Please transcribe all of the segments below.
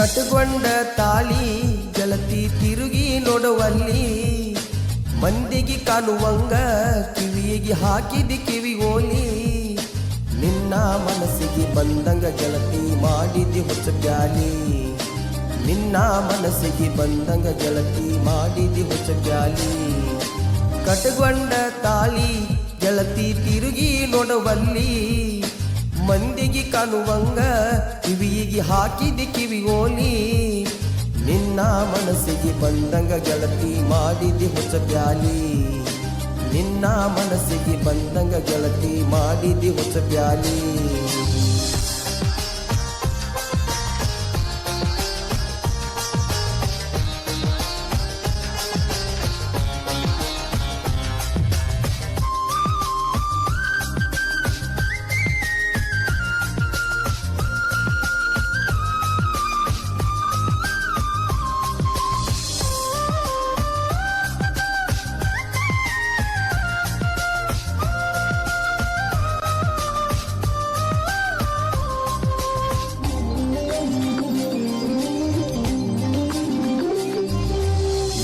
ಕಟಗೊಂಡ ತಾಳಿ ಜಲತಿ ತಿರುಗಿ ನೋಡುವಲ್ಲಿ. ಮಂದಿಗೆ ಕಾಣುವಂಗ ಕಿವಿಯಿಗೆ ಹಾಕಿದಿ ಕಿವಿ ಓಲಿ. ನಿನ್ನ ಮನಸ್ಸಿಗೆ ಬಂದಂಗ ಗೆಳತಿ ಮಾಡಿದಿ ಹೊಸ ಗಾಲಿ. ನಿನ್ನ ಮನಸ್ಸಿಗೆ ಬಂದಂಗ ಗೆಳತಿ ಮಾಡಿದಿ ಹೊಸ ಗಾಲಿ. ಕಟಗೊಂಡ ತಾಳಿ ಜಲತಿ ತಿರುಗಿ ನೋಡುವಲ್ಲಿ. ಮಂದಿಗೆ ಕಾಣುವಂಗ ಕಿವಿಯಿಗೆ ಹಾಕಿದಿ ಓಲಿ. ನಿನ್ನ ಮನಸ್ಸಿಗೆ ಬಂದಂಗ ಗೆಳತಿ ಮಾಡಿದಿ ಹೊಸ ಪ್ಯಾಲಿ. ನಿನ್ನ ಮನಸ್ಸಿಗೆ ಬಂದಂಗ ಗೆಳತಿ ಮಾಡಿದಿ ಹೊಸ ಬ್ಯಾಲಿ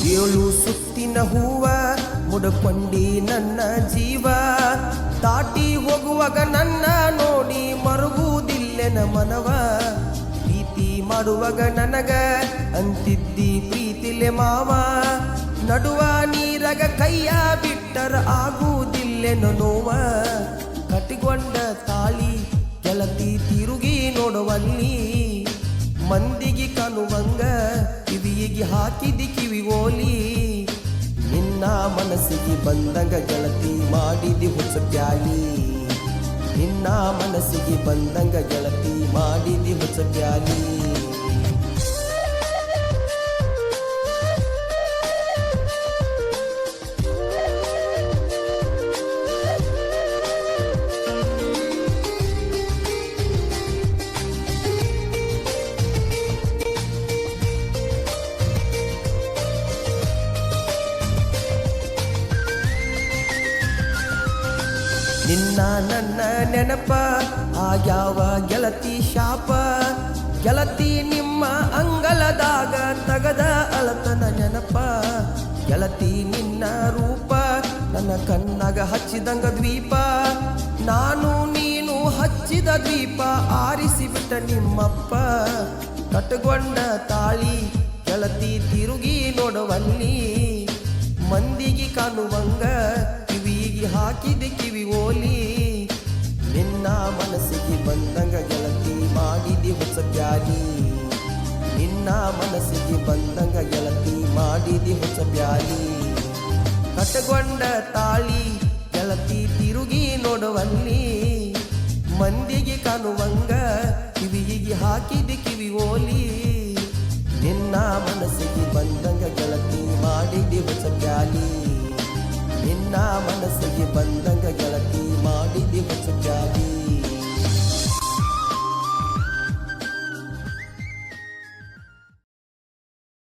ಏಳು ಸುತ್ತಿನ ಹೂವ, ಮುಡಕೊಂಡಿ ನನ್ನ ಜೀವ. ದಾಟಿ ಹೋಗುವಾಗ ನನ್ನ ನೋಡಿ ಮರುಗುವುದಿಲ್ಲೆನ ಮನವ. ಪ್ರೀತಿ ಮಾಡುವಾಗ ನನಗ ಅಂತಿದ್ದಿ ಪ್ರೀತಿಲೆ ಮಾವ. ನಡುವ ನೀರಗ ಕೈಯ ಬಿಟ್ಟರ ಆಗುವುದಿಲ್ಲೆನ ನೋವ. ಕಟ್ಟಿಕೊಂಡ ತಾಳಿ ಕೆಲತಿ ತಿರುಗಿ ನೋಡುವಲ್ಲಿ. ಮಂದಿಗೆ ಕಾಣುವಂಗ ಕಿವಿಯಿಗೆ ಹಾಕಿದಿ ಕಿವಿ ಮನಸ್ಸಿಗೆ ಬಂದಂಗ ಗೆಳತಿ ಮಾಡಿದಿ ಹೊಸ ಪ್ಯಾಲಿ. ನಿನ್ನ ಮನಸ್ಸಿಗೆ ಬಂದಂಗ ಗೆಳತಿ ಮಾಡಿದಿ ಹೊಸ ಪ್ಯಾಲಿ. ನಿನ್ನ ನನ್ನ ನೆನಪ, ಆಗ್ಯಾವ ಗೆಳತಿ ಶಾಪ. ಗೆಳತಿ ನಿಮ್ಮ ಅಂಗಲದಾಗ ತಗದ ಅಳತನ ನೆನಪ. ಗೆಳತಿ ನಿನ್ನ ರೂಪ, ನನ್ನ ಕಣ್ಣಾಗ ಹಚ್ಚಿದಂಗ ದ್ವೀಪ. ನಾನು ನೀನು ಹಚ್ಚಿದ ದ್ವೀಪ, ಆರಿಸಿಬಿಟ್ಟ ನಿಮ್ಮಪ್ಪ. ಕಟ್ಟುಗೊಂಡ ತಾಳಿ, ಗೆಳತಿ ತಿರುಗಿ ನೋಡುವಲ್ಲಿ. ಮಂದಿಗೆ ಕಾಣುವಂಗ ಕಿವಿಗೆ ಹಾಕಿದೆ ಕಿವಿ ಓಲಿ. ನಿನ್ನ ಮನಸ್ಸಿಗೆ ಬಂದಂಗ ಗೆಳತಿ ಮಾಡಿದೆ ಹೊಸ ಪ್ಯಾರಿ. ನಿನ್ನ ಮನಸ್ಸಿಗೆ ಬಂದಂಗ ಗೆಳತಿ ಮಾಡಿದೆ ಹೊಸ ಪ್ಯಾರಿ. ಕಟ್ಟಗೊಂಡ ತಾಳಿ ಗೆಳತಿ ತಿರುಗಿ ನೋಡುವಲ್ಲಿ. ಮಂದಿಗೆ ಕಾಣುವಂಗ ಕಿವಿಗೆ ಹಾಕಿದೆ ಕಿವಿ ಓಲಿ. ನಿನ್ನ ಮನಸ್ಸಿಗೆ ಬಂದಂಗ ಗೆಳತಿ ಮಾಡಿದೆ ಹೊಸ நின்னா மனசையே பந்தங்க கிளப்பி மாடி வச்சு